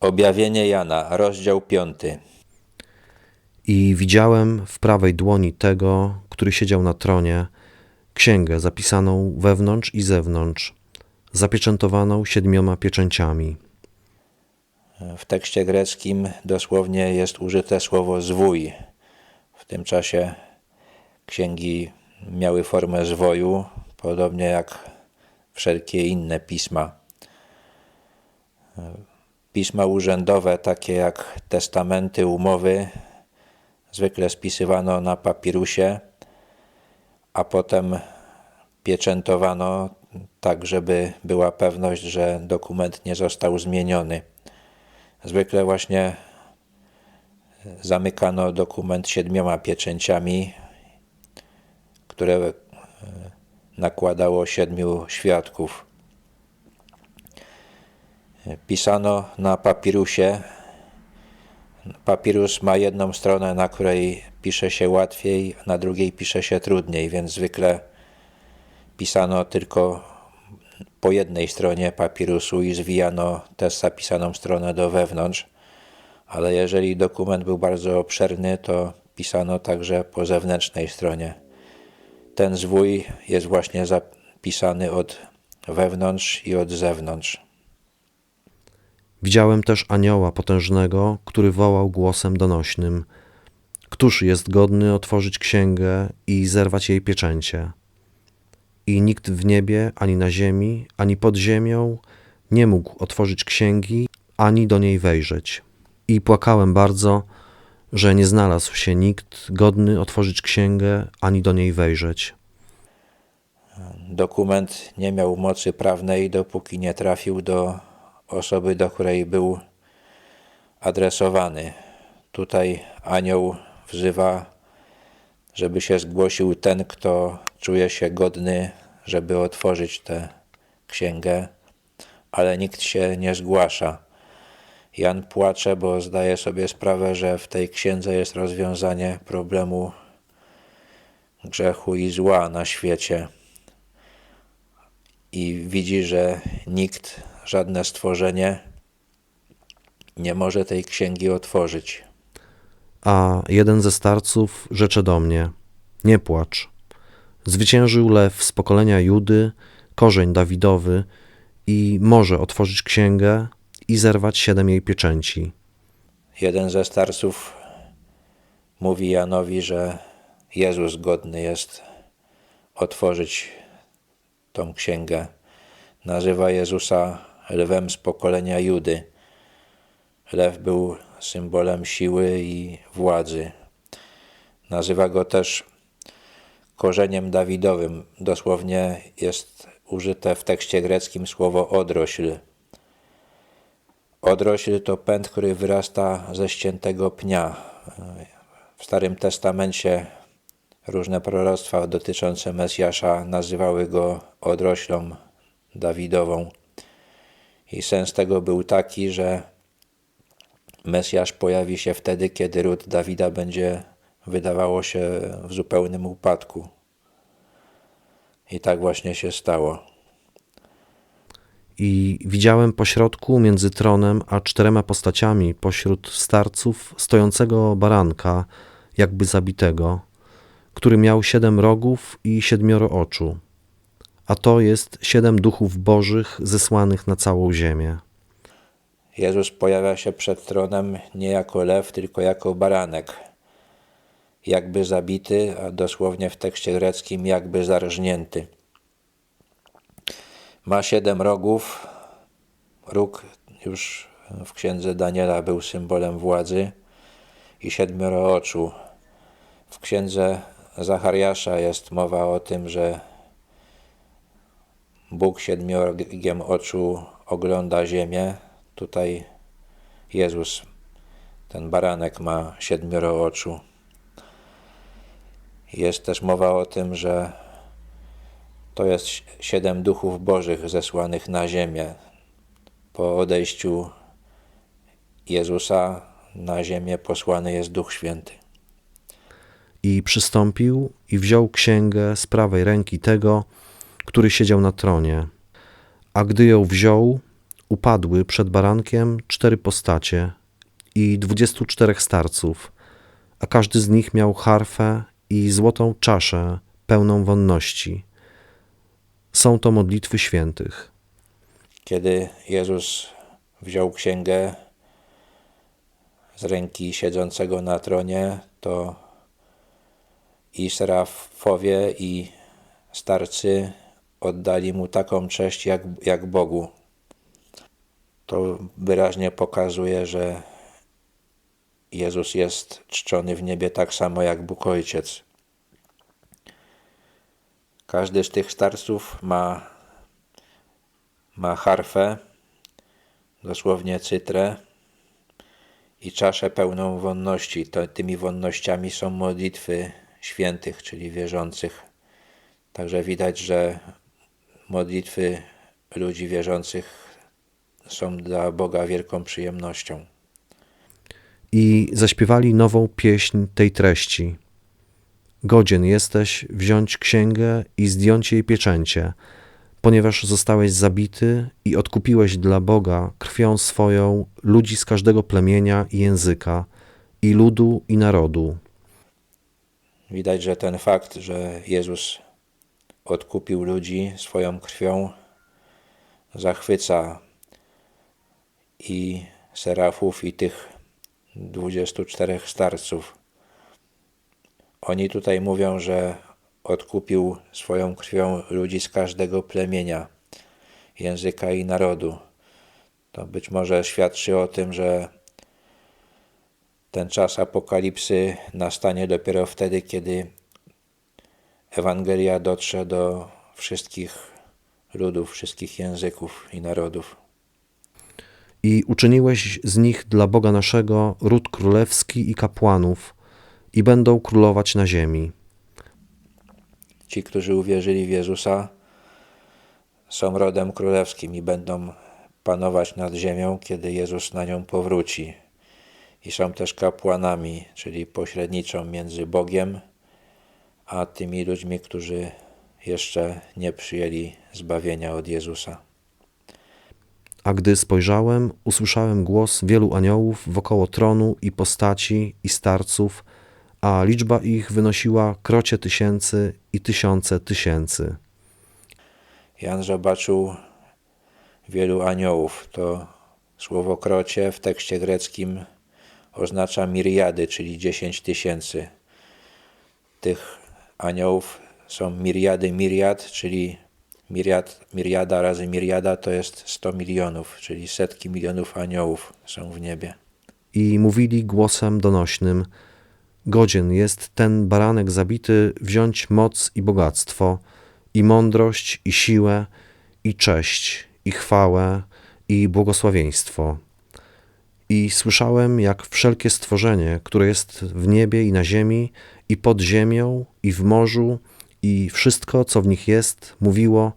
Objawienie Jana, rozdział 5. I widziałem w prawej dłoni tego, który siedział na tronie, księgę zapisaną wewnątrz i zewnątrz, zapieczętowaną siedmioma pieczęciami. W tekście greckim dosłownie jest użyte słowo zwój. W tym czasie księgi miały formę zwoju, podobnie jak wszelkie inne pisma. Pisma urzędowe, takie jak testamenty, umowy, zwykle spisywano na papirusie, a potem pieczętowano tak, żeby była pewność, że dokument nie został zmieniony. Zwykle właśnie zamykano dokument siedmioma pieczęciami, które e, nakładało siedmiu świadków. Pisano na papirusie. Papirus ma jedną stronę, na której pisze się łatwiej, na drugiej pisze się trudniej, więc zwykle pisano tylko po jednej stronie papirusu i zwijano tę zapisaną stronę do wewnątrz, ale jeżeli dokument był bardzo obszerny, to pisano także po zewnętrznej stronie. Ten zwój jest właśnie zapisany od wewnątrz i od zewnątrz. Widziałem też anioła potężnego, który wołał głosem donośnym: Któż jest godny otworzyć księgę i zerwać jej pieczęcie? I nikt w niebie, ani na ziemi, ani pod ziemią nie mógł otworzyć księgi, ani do niej wejrzeć. I płakałem bardzo, że nie znalazł się nikt godny otworzyć księgę, ani do niej wejrzeć. Dokument nie miał mocy prawnej, dopóki nie trafił do osoby, do której był adresowany. Tutaj anioł wzywa, żeby się zgłosił ten, kto czuje się godny, żeby otworzyć tę księgę, ale nikt się nie zgłasza. Jan płacze, bo zdaje sobie sprawę, że w tej księdze jest rozwiązanie problemu grzechu i zła na świecie. I widzi, że nikt, żadne stworzenie nie może tej księgi otworzyć. A jeden ze starców rzecze do mnie: Nie płacz. Zwyciężył lew z pokolenia Judy, korzeń Dawidowy i może otworzyć księgę i zerwać siedem jej pieczęci. Jeden ze starców mówi Janowi, że Jezus godny jest otworzyć tą księgę. Nazywa Jezusa lwem z pokolenia Judy. Lew był symbolem siły i władzy. Nazywa go też korzeniem Dawidowym. Dosłownie jest użyte w tekście greckim słowo odrośl. Odrośl to pęd, który wyrasta ze ściętego pnia. W Starym Testamencie różne proroctwa dotyczące Mesjasza nazywały go odroślą Dawidową. I sens tego był taki, że Mesjasz pojawi się wtedy, kiedy ród Dawida będzie wydawało się w zupełnym upadku. I tak właśnie się stało. I widziałem pośrodku między tronem a czterema postaciami pośród starców stojącego baranka, jakby zabitego, który miał siedem rogów i siedmioro oczu. A to jest siedem duchów bożych zesłanych na całą ziemię. Jezus pojawia się przed tronem nie jako lew, tylko jako baranek. Jakby zabity, a dosłownie w tekście greckim jakby zarżnięty. Ma siedem rogów. Róg już w księdze Daniela był symbolem władzy i siedmioro oczu. W księdze Zachariasza jest mowa o tym, że Bóg siedmiorgiem oczu ogląda ziemię. Tutaj Jezus, ten baranek ma siedmioro oczu. Jest też mowa o tym, że to jest siedem duchów bożych zesłanych na ziemię. Po odejściu Jezusa na ziemię posłany jest Duch Święty. I przystąpił i wziął księgę z prawej ręki tego, który siedział na tronie. A gdy ją wziął, upadły przed barankiem cztery postacie i dwudziestu czterech starców, a każdy z nich miał harfę i złotą czaszę pełną wonności. Są to modlitwy świętych. Kiedy Jezus wziął księgę z ręki siedzącego na tronie, to i serafowie, i starcy oddali mu taką cześć jak, jak Bogu. To wyraźnie pokazuje, że Jezus jest czczony w niebie tak samo jak Bóg Ojciec. Każdy z tych starców ma, ma harfę, dosłownie cytrę i czaszę pełną wonności. To, tymi wonnościami są modlitwy świętych, czyli wierzących. Także widać, że modlitwy ludzi wierzących są dla Boga wielką przyjemnością. I zaśpiewali nową pieśń tej treści. Godzien jesteś wziąć księgę i zdjąć jej pieczęcie, ponieważ zostałeś zabity i odkupiłeś dla Boga krwią swoją ludzi z każdego plemienia i języka, i ludu i narodu. Widać, że ten fakt, że Jezus odkupił ludzi swoją krwią, zachwyca i serafów, i tych 24 starców. Oni tutaj mówią, że odkupił swoją krwią ludzi z każdego plemienia, języka i narodu. To być może świadczy o tym, że ten czas apokalipsy nastanie dopiero wtedy, kiedy Ewangelia dotrze do wszystkich ludów, wszystkich języków i narodów. I uczyniłeś z nich dla Boga naszego ród królewski i kapłanów, i będą królować na ziemi. Ci, którzy uwierzyli w Jezusa, są rodem królewskim i będą panować nad ziemią, kiedy Jezus na nią powróci. I są też kapłanami, czyli pośredniczą między Bogiem a tymi ludźmi, którzy jeszcze nie przyjęli zbawienia od Jezusa. A gdy spojrzałem, usłyszałem głos wielu aniołów wokoło tronu i postaci i starców, a liczba ich wynosiła krocie tysięcy i tysiące tysięcy. Jan zobaczył wielu aniołów. To słowo krocie w tekście greckim oznacza miriady, czyli 10 tysięcy. Tych aniołów są miriady miriad, czyli miriad, miriada razy miriada to jest 100 milionów, czyli setki milionów aniołów są w niebie. I mówili głosem donośnym: Godzien jest ten baranek zabity wziąć moc i bogactwo, i mądrość, i siłę, i cześć, i chwałę, i błogosławieństwo. I słyszałem, jak wszelkie stworzenie, które jest w niebie i na ziemi, i pod ziemią, i w morzu, i wszystko, co w nich jest, mówiło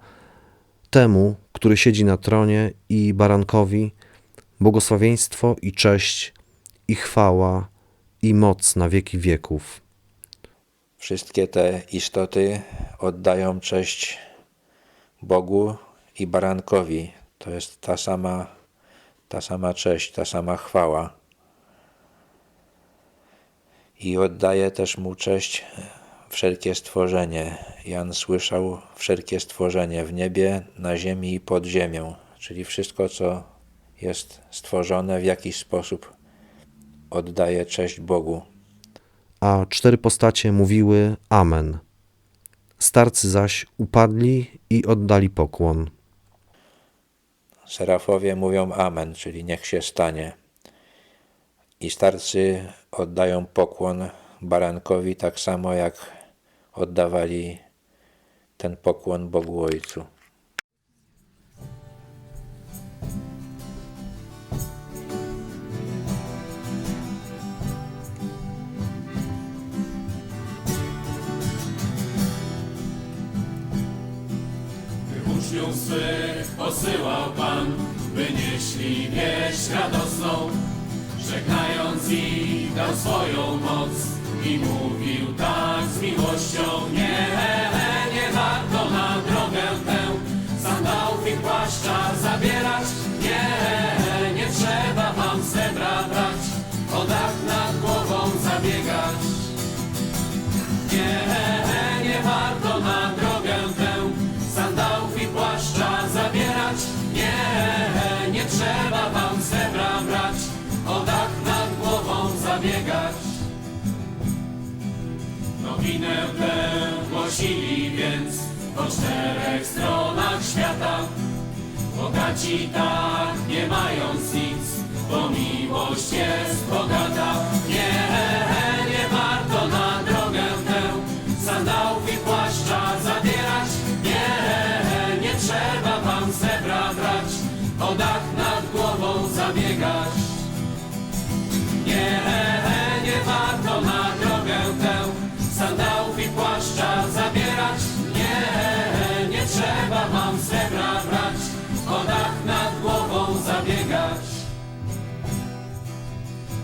temu, który siedzi na tronie, i barankowi, błogosławieństwo i cześć, i chwała, i moc na wieki wieków. Wszystkie te istoty oddają cześć Bogu i barankowi. To jest ta sama, ta sama cześć, ta sama chwała. I oddaje też mu cześć wszelkie stworzenie. Jan słyszał wszelkie stworzenie w niebie, na ziemi i pod ziemią, czyli wszystko, co jest stworzone w jakiś sposób oddaje cześć Bogu. a cztery postacie mówiły Amen. Starcy zaś upadli i oddali pokłon. Serafowie mówią Amen, czyli niech się stanie. I starcy oddają pokłon barankowi tak samo jak oddawali ten pokłon Bogu Ojcu. uczniów swych posyłał Pan, wieść radosną, żegnając ich dał swoją moc i mówił tak z miłością, nie, nie Nowinę tę głosili więc po czterech stronach świata. Bogaci tak nie mając nic, bo miłość jest bogata. Nie, nie warto na drogę tę sandałów i płaszcza zabierać. Nie, nie trzeba wam srebra brać, o dach nad głową zabiegać.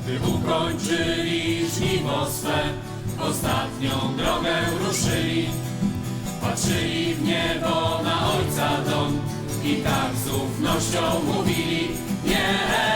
Gdy ukończyli żniwo swe, ostatnią drogę ruszyli. Patrzyli w niebo na Ojca dom i tak z ufnością mówili Nie,